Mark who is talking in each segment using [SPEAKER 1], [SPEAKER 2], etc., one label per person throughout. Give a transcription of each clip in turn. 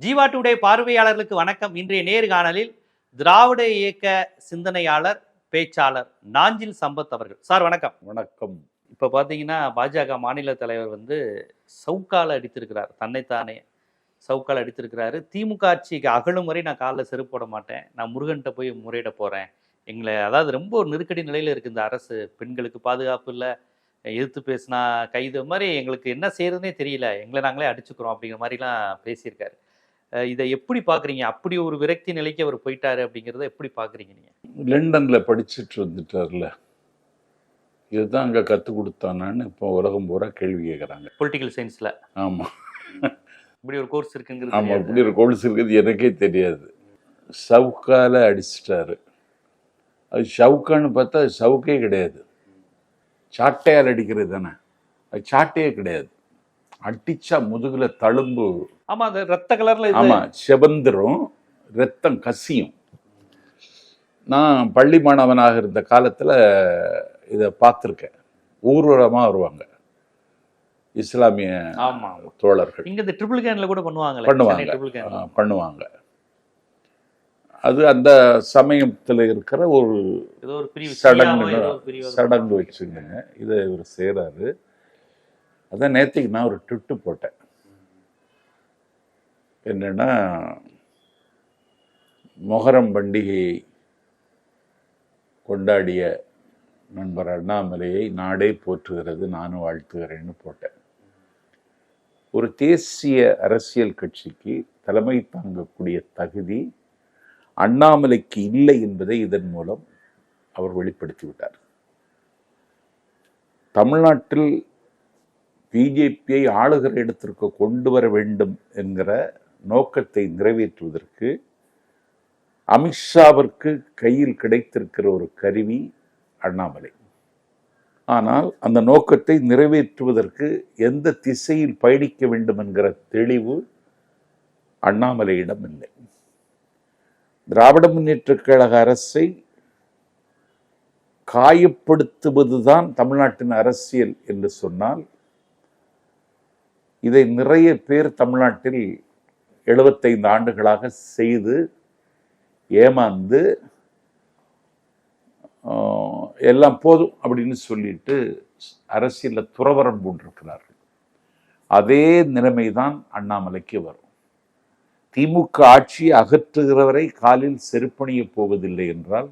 [SPEAKER 1] Jeeva today பார்வையாளர்களுக்கு வணக்கம். இன்றைய நேர்காணலில் திராவிட இயக்க சிந்தனையாளர் பேச்சாளர் நாஞ்சில் சம்பத் அவர்கள். சார் வணக்கம்.
[SPEAKER 2] வணக்கம்.
[SPEAKER 1] இப்போ பார்த்தீங்கன்னா பாஜக மாநில தலைவர் வந்து சவுக்கால அடித்திருக்கிறார். தன்னைத்தானே சவுக்கால் அடித்திருக்கிறாரு. திமுக ஆட்சிக்கு அகலும் வரை நான் காலில் செருப்பு போட மாட்டேன். நான் முருகன்கிட்ட போய் முறையிட போகிறேன் எங்களை அதாவது ரொம்ப ஒரு நெருக்கடி நிலையில் இருக்குது இந்த அரசு. பெண்களுக்கு பாதுகாப்பு இல்லை. எதிர்த்து பேசினா கைது. மாதிரி எங்களுக்கு என்ன செய்யறதுனே தெரியல. எங்களை நாங்களே அடிச்சுக்கிறோம் அப்படிங்கிற மாதிரிலாம் பேசியிருக்காரு. இதை எப்படி பார்க்குறீங்க அப்படி ஒரு விரக்தி நிலைக்கு அவர் போயிட்டாரு அப்படிங்கிறத எப்படி பார்க்குறீங்க நீங்கள்
[SPEAKER 2] லண்டன்ல படிச்சுட்டு வந்துட்டார்ல. இதுதான் அங்க கத்து கொடுத்தானான்னு இப்போ உலகம் பூரா கேள்வி கேட்குறாங்க
[SPEAKER 1] பொலிட்டிக்கல் சயின்ஸில்
[SPEAKER 2] ஆமா.
[SPEAKER 1] இப்படி ஒரு கோர்ஸ் இருக்குங்கிறது
[SPEAKER 2] ஆமா
[SPEAKER 1] தெரியாது.
[SPEAKER 2] அப்படி ஒரு கொலுசு இருக்குது எனக்கே தெரியாது. சவுக்கால அடிச்சிட்டாரு. அது சவுக்கான்னு பார்த்தா சவுக்கே கிடையாது. சாட்டையால் அடிக்கிறது தானே. அது சாட்டையே கிடையாது. அடிச்சா முதுகுல தழும்பு.
[SPEAKER 1] ஆமா அந்த ரத்த கலர்ல
[SPEAKER 2] ஆமா செவந்துரும் ரத்தம் கசியும். நான் பள்ளி மாணவனாக இருந்த காலத்துல இதை பார்த்துருக்கேன். ஊர்வலமா வருவாங்க. இஸ்லாமிய
[SPEAKER 1] ஆமா.
[SPEAKER 2] தோழர்கள்.
[SPEAKER 1] இங்க இந்த ட்ரிபிள் கேன்ல கூட
[SPEAKER 2] பண்ணுவாங்க. ஆ, பண்ணுவாங்க. அது அந்த சமயத்துல இருக்கிற ஒரு
[SPEAKER 1] ஏதோ ஒரு பிரிவு.
[SPEAKER 2] சடங்கு சடங்கு வச்சுங்க. இதை இவர் செய்கிறாரு அதான் நேற்றுக்கு நான் ஒரு ட்விட்டு போட்டேன். என்னென்னா மொஹரம் பண்டிகையை கொண்டாடிய நண்பர் அண்ணாமலையை நாடே போற்றுகிறது நானும் வாழ்த்துகிறேன்னு போட்டேன். ஒரு தேசிய அரசியல் கட்சிக்கு தலைமை தாங்கக்கூடிய தகுதி அண்ணாமலைக்கு இல்லை என்பதை இதன் மூலம் அவர் வெளிப்படுத்திவிட்டார் தமிழ்நாட்டில் பிஜேபியை ஆளுகிற இடத்திற்கு கொண்டு வர வேண்டும் என்கிற நோக்கத்தை நிறைவேற்றுவதற்கு அமித்ஷாவிற்கு கையில் கிடைத்திருக்கிற ஒரு கருவி அண்ணாமலை. ஆனால் அந்த நோக்கத்தை நிறைவேற்றுவதற்கு எந்த திசையில் பயணிக்க வேண்டும் என்கிற தெளிவு அண்ணாமலையிடம் இல்லை. திராவிட முன்னேற்றக் கழக அரசை காயப்படுத்துவதுதான் தமிழ்நாட்டின் அரசியல் என்று சொன்னால் இதை நிறைய பேர் தமிழ்நாட்டில் எழுபத்தைந்து ஆண்டுகளாக செய்து ஏமாந்து எல்லாம் போதும் அப்படின்னு சொல்லிட்டு அரசியலில் துறவரம் பூண்டிருக்கிறார்கள். அதே நிலைமை தான் அண்ணாமலைக்கு வரும். திமுக ஆட்சி அகற்றுகிறவரை காலில் செருப்பணிய போவதில்லை என்றால்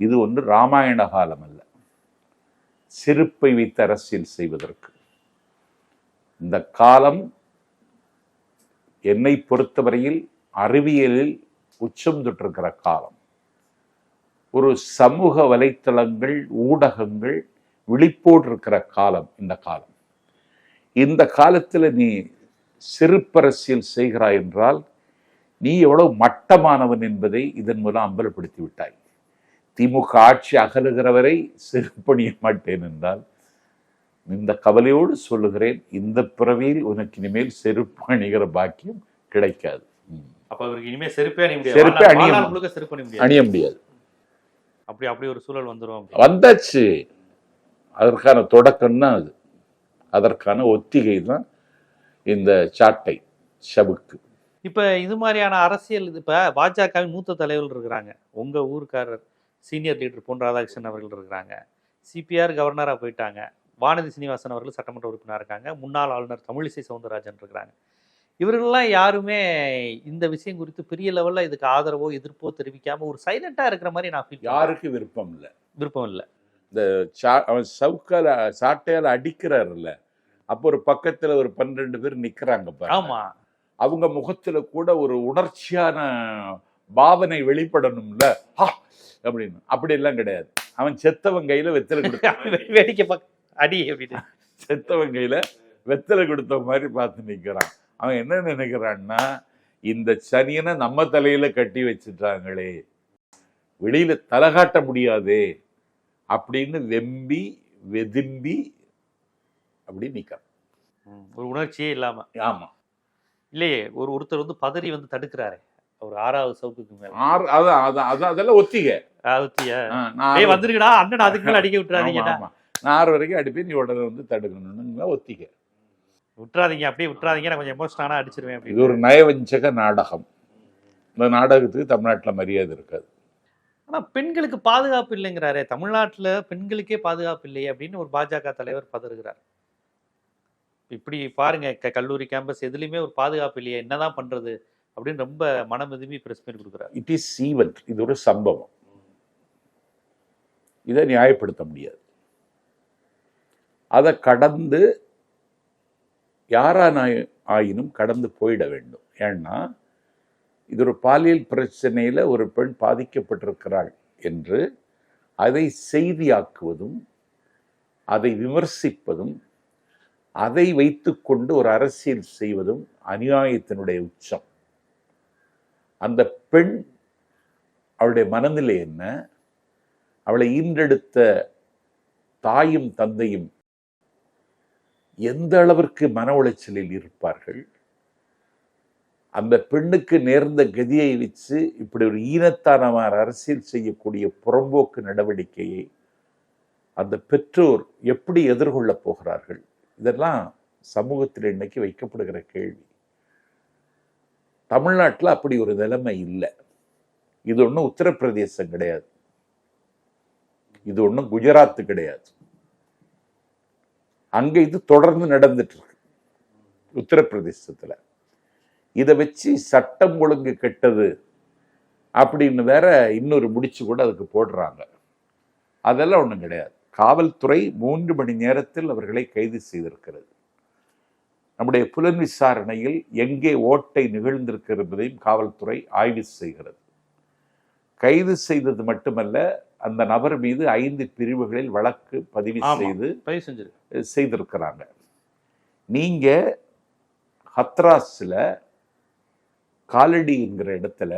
[SPEAKER 2] இது ஒன்று ராமாயண காலம் அல்ல. செருப்பை வைத்து அரசியல் செய்வதற்கு. இந்த காலம் என்னை பொறுத்தவரையில் அறிவியலில் உச்சம் தொட்டிருக்கிற காலம். ஒரு சமூக வலைத்தளங்கள் ஊடகங்கள் விழிப்போடு இருக்கிற காலம் இந்த காலம். இந்த காலத்தில் நீ சிறுப்பரசியல் செய்கிறாய் என்றால் நீ எவ்வளவு மட்டமானவன் என்பதை இதன் மூலம் அம்பலப்படுத்தி விட்டாய். திமுக ஆட்சி அகலுகிறவரை செருப்பணிய மாட்டேன் என்றால் இந்த கவலையோடு சொல்லுகிறேன் இந்த பிறவியில் உனக்கு இனிமேல் செருப்பு அணிகிற பாக்கியம் கிடைக்காது.
[SPEAKER 1] அப்ப அவருக்கு இனிமே செருப்பே அணிய முடியாது.
[SPEAKER 2] செருப்பே அணிய
[SPEAKER 1] செருப்பு அணிய முடியாது.
[SPEAKER 2] அணிய முடியாது.
[SPEAKER 1] அப்படி அப்படி ஒரு சூழல் வந்துரும்
[SPEAKER 2] வந்தாச்சு. அதற்கான தொடக்கம் தான் அது. அதற்கான ஒத்திகை தான் இந்த சாட்டை சவுக்கு.
[SPEAKER 1] இப்ப இது மாதிரியான அரசியல் இது இப்ப பாஜகவின் மூத்த தலைவர்கள் இருக்கிறாங்க. உங்க ஊருக்காரர் சீனியர் லீடர் பொன் ராதாகிருஷ்ணன் அவர்கள் இருக்கிறாங்க. சிபிஆர் கவர்னரா போயிட்டாங்க. வானதி சீனிவாசன் அவர்கள் சட்டமன்ற உறுப்பினர் இருக்காங்க. முன்னாள் ஆளுநர் தமிழிசை சவுந்தரராஜன் இருக்கிறாங்க. இவர்கள்லாம் யாருமே இந்த விஷயம் குறித்து பெரிய லெவல்ல இதுக்கு ஆதரவோ எதிர்ப்போ தெரிவிக்காம ஒரு சைலண்டா இருக்கிற மாதிரி நான் ஃபீல்
[SPEAKER 2] யாருக்கு விருப்பம் இல்லை?
[SPEAKER 1] விருப்பம் இல்லை.
[SPEAKER 2] சா- அவன் சவுக்கால சாட்டையால அடிக்கிறாருல்ல. அப்போ ஒரு பக்கத்துல ஒரு பன்னிரெண்டு பேர் நிக்கிறாங்க பாருங்க.
[SPEAKER 1] ஆமா.
[SPEAKER 2] அவங்க முகத்துல கூட ஒரு உணர்ச்சியான பாவனை வெளிப்படணும்ல! அப்படின்னு. அப்படி எல்லாம் கிடையாது. அவன் செத்தவன் கையில வெத்தலை கொடுத்த
[SPEAKER 1] வேடிக்கை பார்க்க அடி அப்படின்னு.
[SPEAKER 2] செத்தவன் கையில வெத்தலை கொடுத்த மாதிரி பார்த்து நிக்கிறான். அவன் என்ன நினைக்கிறான்னா இந்த சனியனை நம்ம தலையில கட்டி வச்சுட்டாங்களே வெளியில தலை காட்ட முடியாதே அப்படின்னு வெம்பி வெதும்பி அப்படி நிக்கிறான்.
[SPEAKER 1] ம், ஒரு உணர்ச்சியே இல்லாம.
[SPEAKER 2] ஆமா.
[SPEAKER 1] இல்லையே ஒரு ஒருத்தர் வந்து பதறி வந்து தடுக்கிறாரு அவர் ஆறாவது சவுக்குக்கு மேல.
[SPEAKER 2] ஆறு அதான் அதான் அதெல்லாம் ஒத்திகை. ஆறு-
[SPEAKER 1] வந்துருக்கடா அண்ணன் அதுக்கு மேல அடிக்க விட்டுறாதீங்கடா.
[SPEAKER 2] நான் ஆறு வரைக்கும் அடிப்பேன் நீ உடனே வந்து தடுக்கணும்னு ஒத்திகை.
[SPEAKER 1] விட்டுறாதீங்க அப்படியே விட்டுறாதீங்க நான் கொஞ்சம் எமோஷனாக அடிச்சிருவேன்
[SPEAKER 2] இது ஒரு நயவஞ்சக நாடகம். இந்த நாடகத்துக்கு தமிழ்நாட்டில் மரியாதை இருக்காது.
[SPEAKER 1] ஆனா பெண்களுக்கு பாதுகாப்பு இல்லைங்கிறாரே. தமிழ்நாட்டுல பெண்களுக்கே பாதுகாப்பு இல்லையே அப்படின்னு ஒரு பாஜக தலைவர் பதறுகிறார். இப்படி பாருங்க கல்லூரி கேம்பஸ் எதுலயுமே ஒரு பாதுகாப்பு இல்லையே என்னதான் பண்றது அப்படின்னு ரொம்ப மனமிதுமி பிரஸ் மீட் கொடுக்குறாரு.
[SPEAKER 2] இட் இஸ் ஈவெண்ட் இது ஒரு சம்பவம். இதை நியாயப்படுத்த முடியாது. அதை கடந்து யாரான ஆயினும் கடந்து போயிட வேண்டும். ஏன்னா இது ஒரு பாலியல் பிரச்சனையில் ஒரு பெண் பாதிக்கப்பட்டிருக்கிறாள் என்று அதை செய்தியாக்குவதும் அதை விமர்சிப்பதும் அதை வைத்துக்கொண்டு ஒரு அரசியல் செய்வதும் அநியாயத்தினுடைய உச்சம். அந்த பெண் அவளுடைய மனநிலை என்ன? அவளை ஈன்றெடுத்த தாயும் தந்தையும் எந்த அளவிற்கு மன உளைச்சலில் இருப்பார்கள்? அந்த பெண்ணுக்கு நேர்ந்த கதியை வச்சு இப்படி ஒரு ஈனத்தானவர் அரசியல் செய்யக்கூடிய புறம்போக்கு நடவடிக்கையை அந்த பெற்றோர் எப்படி எதிர்கொள்ளப் போகிறார்கள்? இதெல்லாம் சமூகத்தில் இன்னைக்கு வைக்கப்படுகிற கேள்வி. தமிழ்நாட்டில் அப்படி ஒரு நிலைமை இல்லை. இது ஒன்றும் உத்தரப்பிரதேசம் கிடையாது. இது ஒன்றும் குஜராத் கிடையாது. அங்க இது தொடர்ந்து நடந்துட்டு இருக்கு உத்தரப்பிரதேசத்துல. இதை வச்சு சட்டம் ஒழுங்கு கெட்டது அப்படின்னு வேற இன்னொரு முடிச்சு கூட அதுக்கு போடுறாங்க. அதெல்லாம் ஒன்றும் கிடையாது. காவல்துறை மூன்று மணி நேரத்தில் அவர்களை கைது செய்திருக்கிறது. நம்முடைய புலன் விசாரணையில் எங்கே ஓட்டை நிகழ்ந்திருக்கிறது என்பதையும் காவல்துறை ஆய்வு செய்கிறது. கைது செய்தது மட்டுமல்ல அந்த நபர் மீது ஐந்து பிரிவுகளில் வழக்கு பதிவு. செய்து செய்திருக்கிறாங்க நீங்க ஹத்ராஸ்ல காலடிங்கிற இடத்துல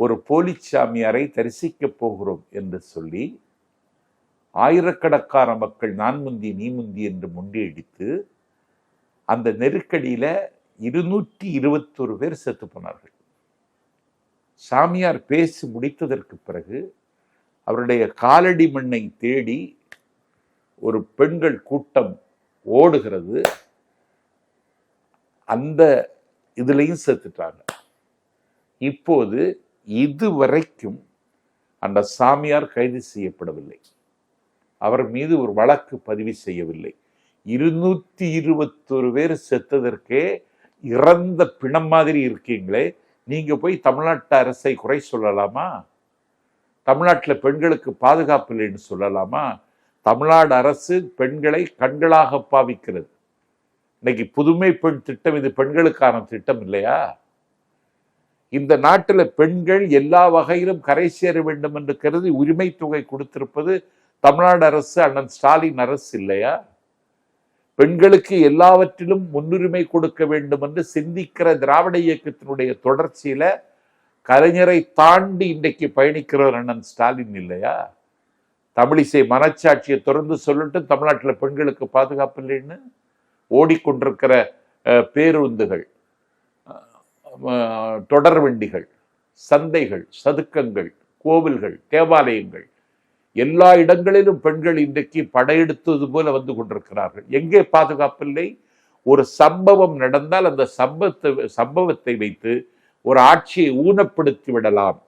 [SPEAKER 2] ஒரு போலி சாமியாரை தரிசிக்க போகிறோம் என்று சொல்லி ஆயிரக்கணக்கான மக்கள் நான் முந்தி நீ முந்தி என்று முண்டியடித்து அந்த நெருக்கடியில இருநூற்றி இருபத்தொரு பேர் செத்து போனார்கள் சாமியார் பேசி முடித்ததற்கு பிறகு அவருடைய காலடி மண்ணை தேடி ஒரு பெண்கள் கூட்டம் ஓடுகிறது. அந்த இதுலயும் செத்துட்டாங்க இப்போது இதுவரைக்கும் அந்த சாமியார் கைது செய்யப்படவில்லை. அவர் மீது ஒரு வழக்கு பதிவு செய்யவில்லை. இருநூத்தி இருபத்தொரு பேர் செத்ததற்கே இறந்த பிணம் மாதிரி இருக்கீங்களே நீங்க போய் தமிழ்நாட்டு அரசை குறை சொல்லலாமா? தமிழ்நாட்டில் பெண்களுக்கு பாதுகாப்பு இல்லைன்னு சொல்லலாமா? தமிழ்நாடு அரசு பெண்களை கண்களாக பாவிக்கிறது. இன்னைக்கு புதுமை பெண் திட்டம் இது பெண்களுக்கான திட்டம் இல்லையா? இந்த நாட்டில் பெண்கள் எல்லா வகையிலும் கரை சேர வேண்டும் என்று கருதி உரிமை தொகை கொடுத்திருப்பது தமிழ்நாடு அரசு அண்ணன் ஸ்டாலின் அரசு இல்லையா? பெண்களுக்கு எல்லாவற்றிலும் முன்னுரிமை கொடுக்க வேண்டும் என்று சிந்திக்கிற திராவிட இயக்கத்தினுடைய தொடர்ச்சியில கலைஞரை தாண்டி இன்றைக்கு பயணிக்கிறவர் அண்ணன் ஸ்டாலின் இல்லையா? தமிழிசை மனச்சாட்சியை தொடர்ந்து சொல்லிட்டு தமிழ்நாட்டில் பெண்களுக்கு பாதுகாப்பு இல்லைன்னு ஓடிக்கொண்டிருக்கிற பேருந்துகள் தொடர் வண்டிகள் சந்தைகள் சதுக்கங்கள் கோவில்கள் தேவாலயங்கள் எல்லா இடங்களிலும் பெண்கள் இன்றைக்கு படையெடுத்தது போல வந்து கொண்டிருக்கிறார்கள். எங்கே பாதுகாப்பில்லை ஒரு சம்பவம் நடந்தால் அந்த சம்பவத்தை சம்பவத்தை வைத்து ஒரு ஆட்சியை ஊனப்படுத்தி விடலாம்.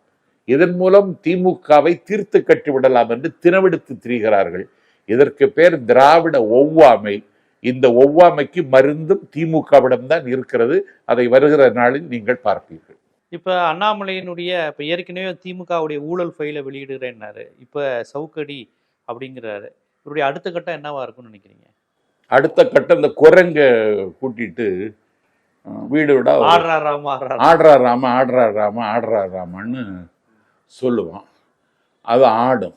[SPEAKER 2] இதன் மூலம் திமுகவை தீர்த்து கட்டி விடலாம் என்று தினவெடுத்து திரிகிறார்கள். இதற்கு பேர் திராவிட ஒவ்வாமை. இந்த ஒவ்வாமைக்கு மருந்தும் திமுகவிடம்தான் இருக்கிறது. அதை வருகிற நாளில் நீங்கள் பார்ப்பீர்கள்.
[SPEAKER 1] இப்ப அண்ணாமலையினுடைய இப்ப ஏற்கனவே திமுகவுடைய ஊழல் ஃபைலை வெளியிடுறேன்னாரு. இப்ப சவுக்கடி அப்படிங்கிறாரு. இவருடைய அடுத்த கட்டம் என்னவா இருக்கும்னு நினைக்கிறீங்க?
[SPEAKER 2] அடுத்த கட்டம் இந்த குரங்க கூட்டிட்டு வீடு விடா
[SPEAKER 1] ஆடுறா ராமா ஆடுறா
[SPEAKER 2] ராமா. ஆடுறா ராமா ஆடுறா ராமான்னு சொல்லுவான். அது ஆடும்.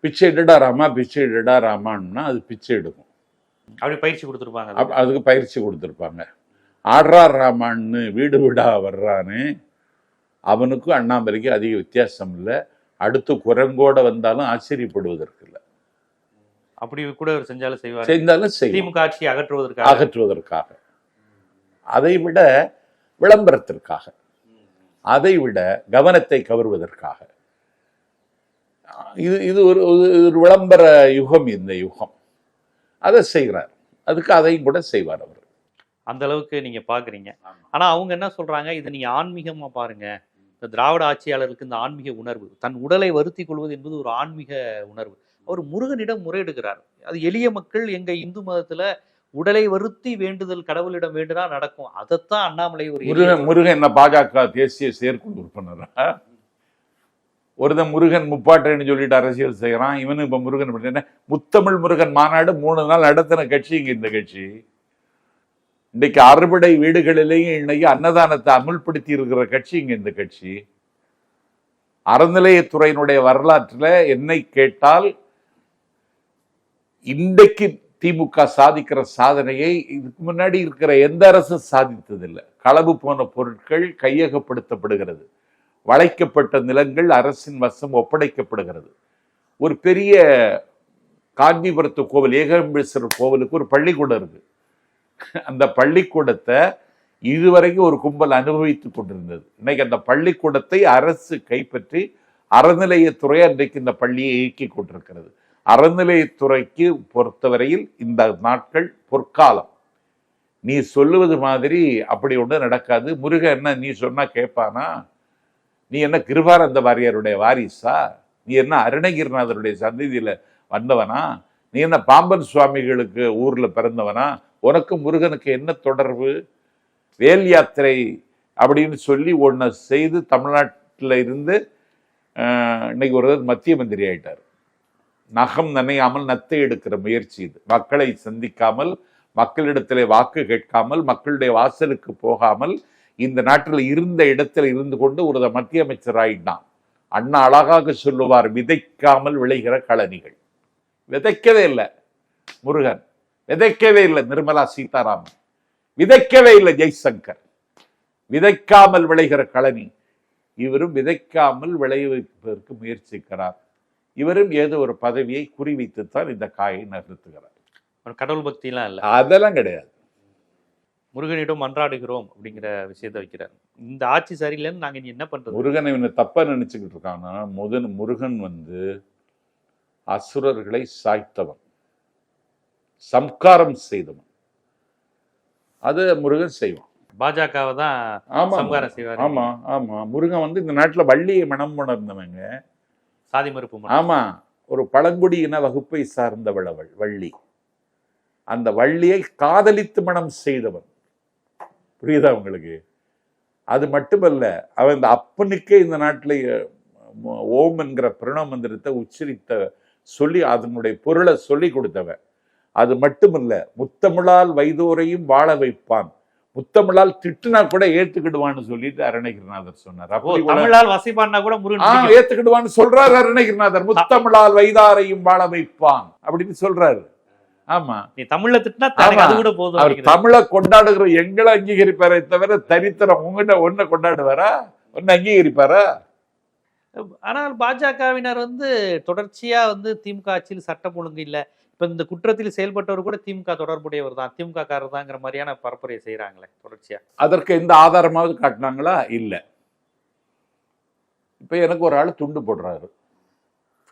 [SPEAKER 2] பிச்சை எடுடா ராமா பிச்சை எடுடா ராமான்னா அது பிச்சை எடுக்கும்.
[SPEAKER 1] அப்படி பயிற்சி கொடுத்துருப்பாங்க.
[SPEAKER 2] அதுக்கு பயிற்சி கொடுத்துருப்பாங்க. ஆடுறா ராமான்னு வீடு வீடா வர்றானே. அவனுக்கும் அண்ணாமலைக்கும் அதிக வித்தியாசம் இல்லை. அடுத்து குரங்கோட வந்தாலும் ஆச்சரியப்படுவதற்கு இல்லை
[SPEAKER 1] அப்படி கூட அவர் செஞ்சாலும் செய்வார்.
[SPEAKER 2] செய்தாலும்
[SPEAKER 1] திமுக ஆட்சியை அகற்றுவதற்காக.
[SPEAKER 2] அகற்றுவதற்காக. அதை விட விளம்பரத்திற்காக. அதை விட கவனத்தை கவர்வதற்காக. இது இது ஒரு ஒரு- ஒரு விளம்பர யுகம் இந்த யுகம். அதை செய்கிறார் அதுக்கு அதையும் கூட செய்வார் அவர்.
[SPEAKER 1] அந்த அளவுக்கு நீங்க பாக்குறீங்க. ஆனா அவங்க என்ன சொல்றாங்க? இதை நீங்க ஆன்மீகமா பாருங்க. இந்த திராவிட ஆட்சியாளருக்கு இந்த ஆன்மீக உணர்வு தன் உடலை வருத்தி கொள்வது என்பது ஒரு ஆன்மீக உணர்வு. அவர் முருகனிடம் முறையிடுகிறார். அது எளிய மக்கள் எங்க இந்து மதத்துல உடலை வருத்தி வேண்டுதல் கடவுளிடம் வேண்டுனா நடக்கும். அதைத்தான் அண்ணாமலை ஒரு
[SPEAKER 2] முருகன் முருகன் என்ன பாஜக தேசிய செயற்குழு உறுப்பினரா? ஒருத்தன் முருகன் முப்பாட்டைன்னு சொல்லிட்டு அரசியல் செய்யறான் இவனு இப்ப முருகன் அப்படின்னா முத்தமிழ் முருகன் மாநாடு மூணு நாள் நடத்தின கட்சி இங்க இந்த கட்சி. இன்னைக்கு அறுபடை வீடுகளிலேயும் இன்னைக்கு அன்னதானத்தை அமுல்படுத்தி இருக்கிற கட்சி இங்க இந்த கட்சி. அறநிலையத்துறையினுடைய வரலாற்றுல என்னை கேட்டால் இன்றைக்கு திமுக சாதிக்கிற சாதனையை இதுக்கு முன்னாடி இருக்கிற எந்த அரசும் சாதித்ததில்லை. களவு போன பொருட்கள் கையகப்படுத்தப்படுகிறது. வளைக்கப்பட்ட நிலங்கள் அரசின் வசம் ஒப்படைக்கப்படுகிறது. ஒரு பெரிய காஞ்சிபுரத்து கோவில் ஏகாம்பேஸ்வரர் கோவிலுக்கு ஒரு பள்ளிக்கூடம் இருக்குது அந்த பள்ளிக்கூடத்தை இதுவரைக்கும் ஒரு கும்பல் அனுபவித்து கொண்டிருந்தது. இன்னைக்கு அந்த பள்ளிக்கூடத்தை அரசு கைப்பற்றி அறநிலையத்துறை அன்றைக்கு இந்த பள்ளியை இயக்கி கொண்டிருக்கிறது. அறநிலையத்துறைக்கு பொறுத்தவரையில் இந்த நாட்கள் பொற்காலம். நீ சொல்லுவது மாதிரி அப்படி ஒன்றும் நடக்காது. முருக என்ன நீ சொன்னா கேட்பானா? நீ என்ன கிருபானந்த வாரியாருடைய வாரிசா? நீ என்ன அருணகிரிநாதருடைய சந்ததியில வந்தவனா? நீ என்ன பாம்பன் சுவாமிகளுக்கு ஊர்ல பிறந்தவனா? உனக்கு முருகனுக்கு என்ன தொடர்பு? வேல் யாத்திரை அப்படின்னு சொல்லி ஒன்றை செய்து தமிழ்நாட்டில் இருந்து இன்னைக்கு ஒரு மத்திய மந்திரி ஆயிட்டார். நகம் நனையாமல் நத்தை எடுக்கிற முயற்சி இது. மக்களை சந்திக்காமல் மக்களிடத்திலே வாக்கு கேட்காமல் மக்களுடைய வாசலுக்கு போகாமல் இந்த நாட்டில் இருந்த இடத்துல இருந்து கொண்டு ஒரு மத்திய அமைச்சர் ஆயிட்டான். அண்ணா அழகாக சொல்லுவார் விதைக்காமல் விளைகிற களனிகள் விதைக்கவே இல்லை முருகன். விதைக்கவே இல்லை நிர்மலா சீதாராமன். விதைக்கவே இல்லை ஜெய்சங்கர். விதைக்காமல் விளைகிற களனி இவரும் விதைக்காமல் விளைய வைப்பதற்கு முயற்சிக்கிறார். இவரும் ஏதோ ஒரு பதவியை குறிவைத்துத்தான் இந்த காயை நகர்த்துகிறார்.
[SPEAKER 1] ஒரு கடவுள் பக்தியெல்லாம் இல்ல.
[SPEAKER 2] அதெல்லாம் கிடையாது.
[SPEAKER 1] முருகனிடம் மன்றாடுகிறோம் அப்படிங்கிற விஷயத்தை வைக்கிறார். இந்த ஆட்சி சரியில்லைன்னு நாங்க இனி என்ன பண்றது?
[SPEAKER 2] முருகனை இவனை தப்பா நினைச்சுக்கிட்டு இருக்காங்கன்னா முதன் முருகன் வந்து அசுரர்களை சாய்த்தவன். சம்காரம் செய்தவன். அது முருகன் செய்வான்.
[SPEAKER 1] பாஜகவை தான்
[SPEAKER 2] ஆமா
[SPEAKER 1] சம்காரம் செய்வார்.
[SPEAKER 2] ஆமா ஆமா. முருகன் வந்து இந்த நாட்டுல வள்ளியை மனம் உணர்ந்தவங்க.
[SPEAKER 1] சாதி மறுப்பு.
[SPEAKER 2] ஆமா. ஒரு பழங்குடியின வகுப்பை சார்ந்தவள் அவள் வள்ளி. அந்த வள்ளியை காதலித்து மனம் செய்தவன். புரியுதா உங்களுக்கு? அது மட்டுமல்ல அவன் இந்த அப்பனுக்கே இந்த நாட்டில் ஓம் என்கிற பிரணவ மந்திரத்தை உச்சரித்த சொல்லி அதனுடைய பொருளை சொல்லி கொடுத்தவன். அது மட்டுமல்ல முத்தமிழால் வைதோரையும் வாழ வைப்பான். முத்தமிழால் திட்டுனா கூட ஏத்துக்கிடுவான்னு சொல்லிட்டு அருணகிரிநாதர் சொன்னார். கூட-
[SPEAKER 1] தமிழால் வசைப்பாடினா கூட முருகன்.
[SPEAKER 2] ஏத்துக்கிடுவான்னு சொல்றாரு அருணகிரிநாதர். முத்தமிழால் வைதாரையும் வாழ வைப்பான் அப்படின்னு சொல்றாரு. ஆமா.
[SPEAKER 1] நீ தமிழ்ல திட்டினா. அது கூட போதும்
[SPEAKER 2] அவர். தமிழை கொண்டாடுகிற எங்களை அங்கீகரிப்பாரே தவிர தரித்திரம் உங்ககிட்ட ஒன்ன கொண்டாடுவாரா? ஒன்னு அங்கீகரிப்பாரா?
[SPEAKER 1] ஆனால் பாஜகவினர் வந்து தொடர்ச்சியா வந்து திமுக ஆட்சியில் சட்டம் ஒழுங்கு இல்ல. இப்ப இந்த குற்றத்தில் செயல்பட்டவர் கூட திமுக தொடர்புடையவர் தான். திமுக காரர் தாங்கிற மாதிரியான பரப்புரையை செய்யறாங்களே தொடர்ச்சியா.
[SPEAKER 2] அதற்கு எந்த ஆதாரமாவது காட்டினாங்களா? இல்ல. இப்ப எனக்கு ஒரு ஆள் துண்டு போடுறாரு.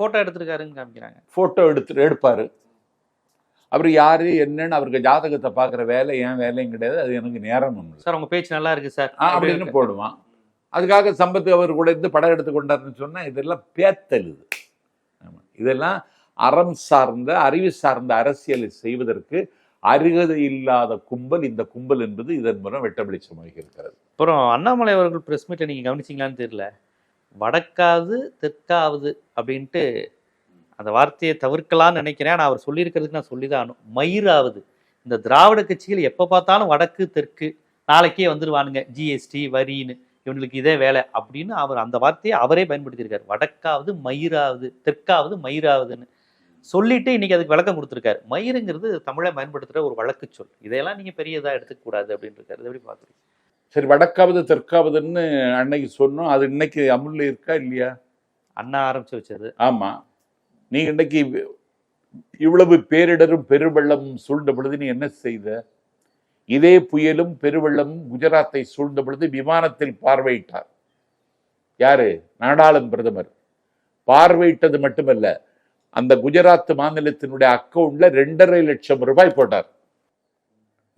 [SPEAKER 1] போட்டோ எடுத்திருக்காருன்னு காமிக்கிறாங்க.
[SPEAKER 2] போட்டோ எடுத்து எடுப்பாரு. அவர் யாரு என்னன்னு அவருக்கு ஜாதகத்தை பார்க்குற வேலை ஏன் வேலையும் கிடையாது. அது எனக்கு நேரம் ஒன்று
[SPEAKER 1] சார் உங்க பேச்சு நல்லா இருக்கு சார்.
[SPEAKER 2] அப்படின்னு போடுவான். அதுக்காக சம்பத்து அவர் கூட இருந்து படம் எடுத்து கொண்டாருன்னு சொன்னா இதெல்லாம் பேத்தல் இது. இதெல்லாம் அறம் சார்ந்த அறிவு சார்ந்த அரசியலை செய்வதற்கு அருகதை இல்லாத கும்பல் இந்த கும்பல் என்பது இதன் மூலம் வெட்டபெளிச்சமாக இருக்கிறது.
[SPEAKER 1] அப்புறம் அண்ணாமலை அவர்கள் பிரஸ் மீட்டை நீங்க கவனிச்சிங்களான்னு தெரியல. வடக்காவது தெற்காவது அப்படின்ட்டு அந்த வார்த்தையை தவிர்க்கலாம்னு நினைக்கிறேன். ஆனால் அவர் சொல்லியிருக்கிறதுக்கு நான் சொல்லிதான் ஆகணும். மயிராவது. இந்த திராவிட கட்சிகள் எப்போ பார்த்தாலும் வடக்கு தெற்கு நாளைக்கே வந்துடுவானுங்க ஜிஎஸ்டி வரின்னு. இவங்களுக்கு இதே வேலை அப்படின்னு அவர் அந்த வார்த்தையை அவரே பயன்படுத்தியிருக்காரு. வடக்காவது மயிராவது தெற்காவது மயிராவதுன்னு. சொல்லிட்டு இன்னைக்கு அதுக்கு விளக்கம் கொடுத்துருக்காரு. மயிருங்கிறது தமிழை பயன்படுத்துகிற ஒரு வழக்கு சொல். இதையெல்லாம் நீங்க பெரியதா எடுத்துக்க கூடாது அப்படின்னு இருக்காரு எப்படி பார்க்குறீங்க?
[SPEAKER 2] சரி வடக்காவது தெற்காவதுன்னு அன்னைக்கு சொன்னோம். அது இன்னைக்கு அமுல்ல இருக்கா இல்லையா?
[SPEAKER 1] அண்ணா ஆரம்பிச்சு வச்சது.
[SPEAKER 2] ஆமா. நீ இன்னைக்கு இவ்வளவு பேரிடரும் பெருவெள்ளமும் சூழ்ந்த பொழுது நீ என்ன செய்த? இதே புயலும் பெருவெள்ளமும் குஜராத்தை சூழ்ந்த பொழுது விமானத்தில் பார்வையிட்டார். யாரு? நாடாளும் பிரதமர். பார்வையிட்டது மட்டுமல்ல அந்த குஜராத் மாநிலத்தினுடைய அக்கவுண்ட்ல ரெண்டரை லட்சம் ரூபாய் போட்டார்.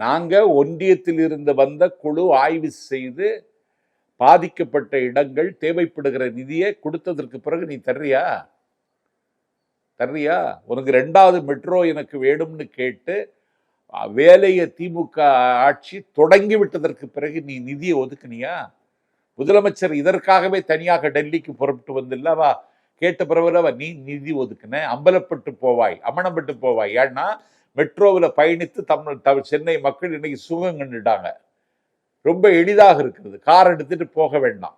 [SPEAKER 2] நாங்க ஒன்றியத்தில் இருந்து வந்த குழு ஆய்வு செய்து பாதிக்கப்பட்ட இடங்கள் தேவைப்படுகிற நிதியை கொடுத்ததற்கு பிறகு நீ தர்றியா? தர்றியா? உனக்கு ரெண்டாவது மெட்ரோ எனக்கு வேணும்னு கேட்டு வேலையை திமுக ஆட்சி தொடங்கி விட்டதற்கு பிறகு நீ நிதியை ஒதுக்குனியா? முதலமைச்சர் இதற்காகவே தனியாக டெல்லிக்கு புறப்பட்டு வந்தில்லவா? கேட்ட பிறகுலவா நீ நிதி ஒதுக்கின அம்பலப்பட்டு போவாய் அமணப்பட்டு போவாய். ஏன்னா மெட்ரோவில் பயணித்து தமிழ் தமிழ் சென்னை மக்கள் இன்னைக்கு சுகம் கண்டுட்டாங்க. ரொம்ப எளிதாக இருக்கிறது. கார் எடுத்துட்டு போக வேண்டாம்.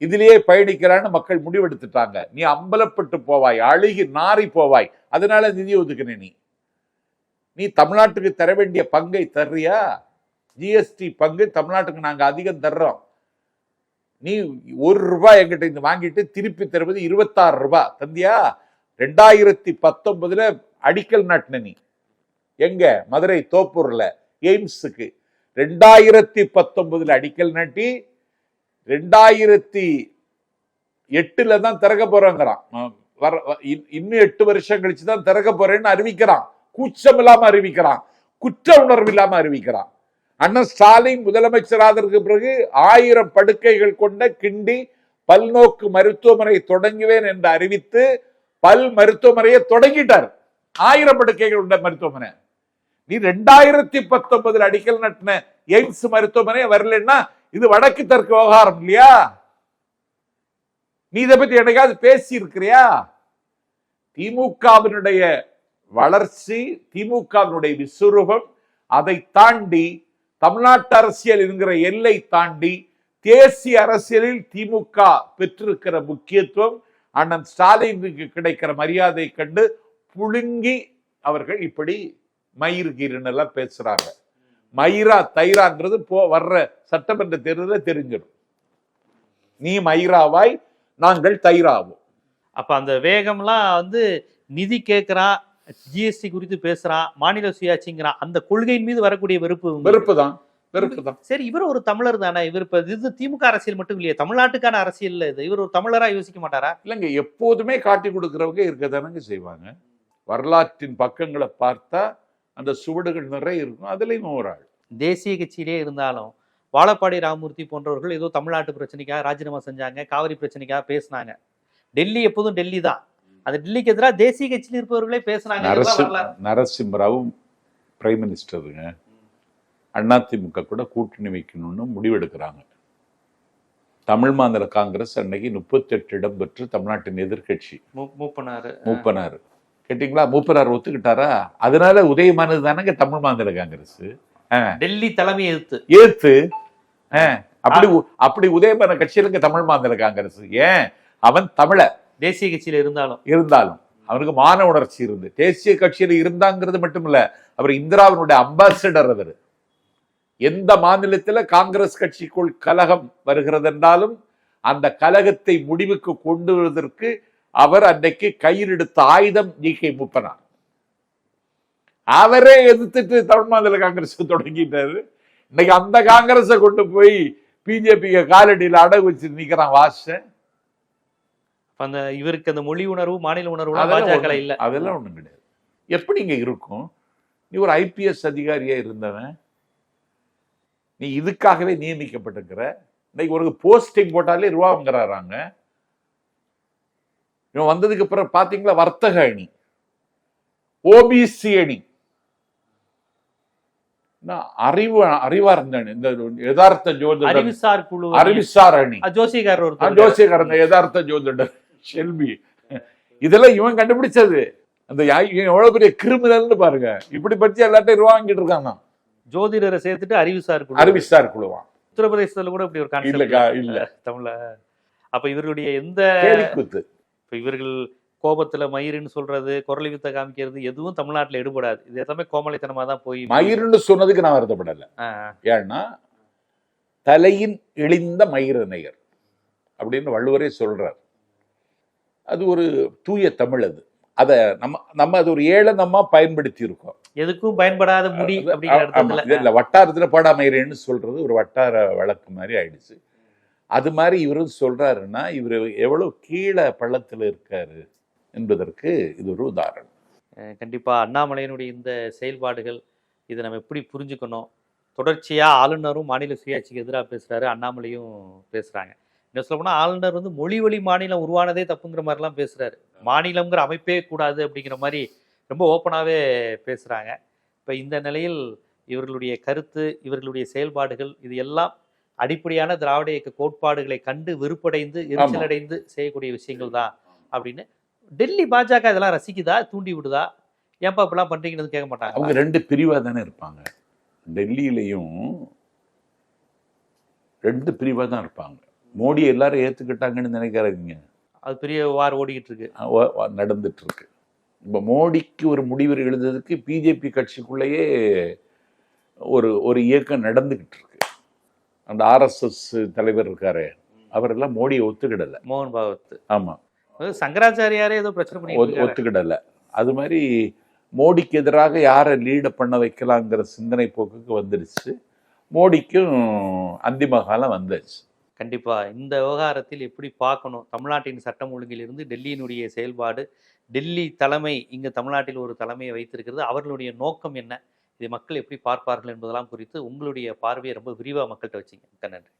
[SPEAKER 2] இதிலேயே பயணிக்கிறான்னு மக்கள் முடிவெடுத்துட்டாங்க. நீ அம்பலப்பட்டு போவாய் அழுகி நாறி போவாய். அதனால நிதி ஒதுக்கின நீ. நீ தமிழ்நாட்டுக்கு தர வேண்டிய பங்கை தர்றியா? ஜிஎஸ்டி பங்கு தமிழ்நாட்டுக்கு நாங்கள் அதிகம் தர்றோம். நீ ஒரு ரூபாய் எங்கிட்ட இருந்து வாங்கிட்டு திருப்பி தருவது இருபத்தாறு ரூபாய் தந்தியா? ரெண்டாயிரத்தி பத்தொன்பதுல அடிக்கல் நாட்டின நீ. எங்க? மதுரை தோப்பூர்ல எய்ம்ஸுக்கு. ரெண்டாயிரத்தி பத்தொன்பதுல அடிக்கல் நாட்டி ரெண்டாயிரத்தி எட்டுல தான் திறக்க போறேங்கிறான். வர வ- இன்- இன்னும் எட்டு வருஷம் கழிச்சு தான் திறக்க போறேன்னு அறிவிக்கிறான். கூச்சம் இல்லாம அறிவிக்கிறான். குற்ற உணர்வு இல்லாம அறிவிக்கிறான். அண்ணன் ஸ்டாலின் முதலமைச்சராதற்கு பிறகு ஆயிரம் படுக்கைகள் கொண்ட கிண்டி பல்நோக்கு மருத்துவமனை தொடங்குவேன் என்று அறிவித்து பல் மருத்துவமனையை தொடங்கிட்டார். ஆயிரம் படுக்கைகள் உள்ள மருத்துவமனை. நீ ரெண்டாயிரத்தி பத்தொன்பதுல அடிக்கல் நட்டின எய்ம்ஸ் மருத்துவமனை வரலன்னா இது வடக்கு தெற்கு விவகாரம் இல்லையா? நீ இதை பத்தி என்னைக்காவது பேசி இருக்கிறியா திமுகவினுடைய வளர்ச்சி திமுகவினுடைய விஸ்வரூபம் அதை தாண்டி தமிழ்நாட்டு அரசியல் என்கிற எல்லை தாண்டி தேசிய அரசியலில் திமுக பெற்றிருக்கிற முக்கியத்துவம் அண்ணன் ஸ்டாலினுக்கு கிடைக்கிற மரியாதை கண்டு புழுங்கி அவர்கள் இப்படி மயிர் கீரன் பேசுறாங்க. மயிரா தைராங்கிறது போ வர்ற சட்டமன்ற தேர்தலில் தெரிஞ்சிடும். நீ மயிராவாய் நாங்கள் தைராவோம்.
[SPEAKER 1] அப்ப அந்த வேகம்லாம் வந்து நிதி கேட்கறான் ஜிஎஸ்டி குறித்து பேசுறான் மாநில சுயாட்சிங்கிறான் அந்த கொள்கையின் மீது வரக்கூடிய வெறுப்பு.
[SPEAKER 2] வெறுப்பு தான் வெறுப்பு தான்
[SPEAKER 1] சரி இவர் ஒரு தமிழர் தானே இவர் இப்ப இது திமுக அரசியல் மட்டும் இல்லையே தமிழ்நாட்டுக்கான அரசியல் இது. இவர் ஒரு தமிழரா யோசிக்க மாட்டாரா?
[SPEAKER 2] இல்லைங்க எப்போதுமே காட்டி கொடுக்கறவங்க இருக்கதானங்க செய்வாங்க. வரலாற்றின் பக்கங்களை பார்த்தா அந்த சுவடுகள் நிறைய இருக்கும் அதுலயும் ஒரு ஆள்.
[SPEAKER 1] தேசிய கட்சியிலே இருந்தாலும் வாழப்பாடி ராமமூர்த்தி போன்றவர்கள் ஏதோ தமிழ்நாட்டு பிரச்சனைக்காக ராஜினாமா செஞ்சாங்க காவிரி பிரச்சனைக்காக பேசினாங்க. டெல்லி எப்போதும் டெல்லி தான் அந்த டெல்லிக்கு எதிராக தேசிய கட்சியில் இருப்பவர்களே பேசுனாங்க.
[SPEAKER 2] நரசிம்மராவும் பிரைம் மினிஸ்டருங்க அதிமுக கூட கூட்டணி வைக்கணும்னு முடிவெடுக்கிறாங்க. தமிழ் மாநில காங்கிரஸ் அன்னைக்கு முப்பத்தெட்டு இடம் பெற்று தமிழ்நாட்டின் எதிர்க்கட்சி.
[SPEAKER 1] மூ- மூப்பனாரு.
[SPEAKER 2] மூப்பனார். கேட்டிங்களா? மூப்பனார் ஒத்துக்கிட்டாரா? அதனால உதயமானது தானங்க தமிழ் மாநில காங்கிரஸ்.
[SPEAKER 1] டெல்லி தலைமை எதிர்த்து
[SPEAKER 2] ஏத்து. ஆ, அப்படி அப்படி உதயமான கட்சியிலுங்க தமிழ் மாநில காங்கிரஸ். ஏன்? அவன் தமிழ
[SPEAKER 1] தேசிய கட்சியில இருந்தாலும்.
[SPEAKER 2] இருந்தாலும். அவருக்கு மான உணர்ச்சி இருந்து. தேசிய கட்சியில இருந்தாங்கிறது மட்டும் இல்ல அவர் இந்திராவினுடைய அம்பாசிடர் அவர். எந்த மாநிலத்துல காங்கிரஸ் கட்சிக்குள் கலகம் வருகிறது என்றாலும் அந்த கலகத்தை முடிவுக்கு கொண்டு வருவதற்கு அவர் அன்னைக்கு கையில் எடுத்த ஆயுதம் ஜி. கே. மூப்பனார். அவரே எதிர்த்துட்டு தமிழ் மாநில காங்கிரஸ் தொடங்கிட்டாரு. இன்னைக்கு அந்த காங்கிரஸை கொண்டு போய் பிஜேபிக்கு காலடியில் அடகு வச்சு நிற்கிறான் வாச
[SPEAKER 1] அந்த இவருக்கு அந்த மொழி உணர்வு மாநில உணர்வு பாஜக இல்ல.
[SPEAKER 2] அதெல்லாம் ஒண்ணும் கிடையாது. எப்படிங்க இருக்கும்? நீ ஒரு ஐபிஎஸ் அதிகாரியா இருந்தவன். நீ இதுக்காகவே நியமிக்கப்பட்டிருக்கிற. இன்னைக்கு ஒரு போஸ்டிங் போட்டாலே ரூபா வாங்குறாராங்க. இவன் வந்ததுக்கு அப்புறம் பாத்தீங்களா? வர்த்தக அணி. ஓபிசி அணி. அறிவு அறிவார்ந்த அணி இந்த யதார்த்த ஜோதிடர்.
[SPEAKER 1] அறிவுசார் குழு.
[SPEAKER 2] அறிவிசார் அணி.
[SPEAKER 1] ஒருத்தர்
[SPEAKER 2] ஜோசியக்காரன் யதார்த்த ஜோதிடர். ஷெல்பி இதெல்லாம் இவன் கண்டுபிடிச்சது. அந்த எவ்வளவு பெரிய கிரிமினல்னு பாருங்க. இப்படி படிச்சு எல்லாத்தையும் ரூபா வாங்கிட்டு இருக்கான்
[SPEAKER 1] ஜோதிடரை சேர்த்துட்டு அறிவுசார் குழு
[SPEAKER 2] அறிவிசார் குழுவான்
[SPEAKER 1] உத்தரப்பிரதேசத்துல கூட இப்படி ஒரு கான்செப்ட்
[SPEAKER 2] இல்ல
[SPEAKER 1] தமிழ்ல. அப்ப இவர்களுடைய எந்த இப்ப இவர்கள் கோபத்துல மயிருன்னு சொல்றது குரலி வித்த காமிக்கிறது எதுவும் தமிழ்நாட்டுல எடுபடாது. இது எல்லாமே கோமலைத்தனமா தான் போய்
[SPEAKER 2] மயிருன்னு சொன்னதுக்கு நான் வருத்தப்படல. ஏன்னா தலையின் இழிந்த மயிரநெயர் அப்படின்னு வள்ளுவரே சொல்றார். அது ஒரு தூய தமிழ் அது. அத நம்ம நம்ம அது ஒரு ஏளனமா பயன்படுத்தி இருக்கோம்
[SPEAKER 1] எதுக்கும் பயன்படாத முடி
[SPEAKER 2] இல்ல வட்டாரத்துல பாடாமயிரேன்னு சொல்றது ஒரு வட்டார வழக்கு மாதிரி ஆயிடுச்சு. அது மாதிரி இவரும் சொல்றாருன்னா இவர் எவ்வளவு கீழே பள்ளத்துல இருக்காரு என்பதற்கு இது ஒரு உதாரணம்.
[SPEAKER 1] அஹ் கண்டிப்பா அண்ணாமலையினுடைய இந்த செயல்பாடுகள் இதை நம்ம எப்படி புரிஞ்சுக்கணும்? தொடர்ச்சியா ஆளுநரும் மாநில சுயாட்சிக்கு எதிராக பேசுறாரு அண்ணாமலையும் பேசுறாங்க. என்ன சொல்ல போனா ஆளுநர் வந்து மொழி வழி மாநிலம் உருவானதே தப்புங்கிற மாதிரிலாம் பேசுறாரு. மாநிலம்ங்கிற அமைப்பே கூடாது அப்படிங்கிற மாதிரி ரொம்ப ஓப்பனாகவே பேசுறாங்க. இப்போ இந்த நிலையில் இவர்களுடைய கருத்து இவர்களுடைய செயல்பாடுகள் இது எல்லாம் அடிப்படையான திராவிட இயக்க கோட்பாடுகளை கண்டு வெறுப்படைந்து எரிச்சலடைந்து செய்யக்கூடிய விஷயங்கள் தான் அப்படின்னு. டெல்லி பாஜக இதெல்லாம் ரசிக்குதா? தூண்டி விடுதா? ஏன்பா இப்படிலாம் பண்றீங்கன்னு கேட்க மாட்டாங்க
[SPEAKER 2] அவங்க ரெண்டு பிரிவா தானே இருப்பாங்க. டெல்லியிலையும் ரெண்டு பிரிவா தான் இருப்பாங்க. மோடி எல்லாரும் ஏத்துக்கிட்டாங்கன்னு நினைக்காதீங்க.
[SPEAKER 1] அது பெரிய வார் ஓடிக்கிட்டு இருக்கு
[SPEAKER 2] நடந்துட்டு இருக்கு இப்போ மோடிக்கு ஒரு முடிவு எழுதுறதுக்கு பிஜேபி கட்சிக்குள்ளேயே ஒரு ஒரு இயக்கம் நடந்துகிட்டு இருக்கு அந்த ஆர்எஸ்எஸ் தலைவர் இருக்காரு அவரெல்லாம் மோடியை ஒத்துக்கிடல.
[SPEAKER 1] மோகன் பாகவத்
[SPEAKER 2] ஆமா.
[SPEAKER 1] அதாவது சங்கராச்சாரியாரே ஏதோ பிரச்சனை இருக்காரு.
[SPEAKER 2] ஒத்துக்கிடல. அது மாதிரி மோடிக்கு எதிராக யாரை லீட பண்ண வைக்கலாங்கிற சிந்தனை போக்குக்கு வந்துடுச்சு மோடிக்கும் அந்திம காலம் வந்தாச்சு
[SPEAKER 1] கண்டிப்பாக இந்த விவகாரத்தில் எப்படி பார்க்கணும்? தமிழ்நாட்டின் சட்டம் ஒழுங்கிலிருந்து டெல்லியினுடைய செயல்பாடு டெல்லி தலைமை இங்கே தமிழ்நாட்டில் ஒரு தலைமையை வைத்திருக்கிறது அவர்களுடைய நோக்கம் என்ன? இதை மக்கள் எப்படி பார்ப்பார்கள் என்பதெல்லாம் குறித்து உங்களுடைய பார்வையை ரொம்ப விரிவாக மக்கள்கிட்ட வச்சிங்க. மிக்க நன்றி.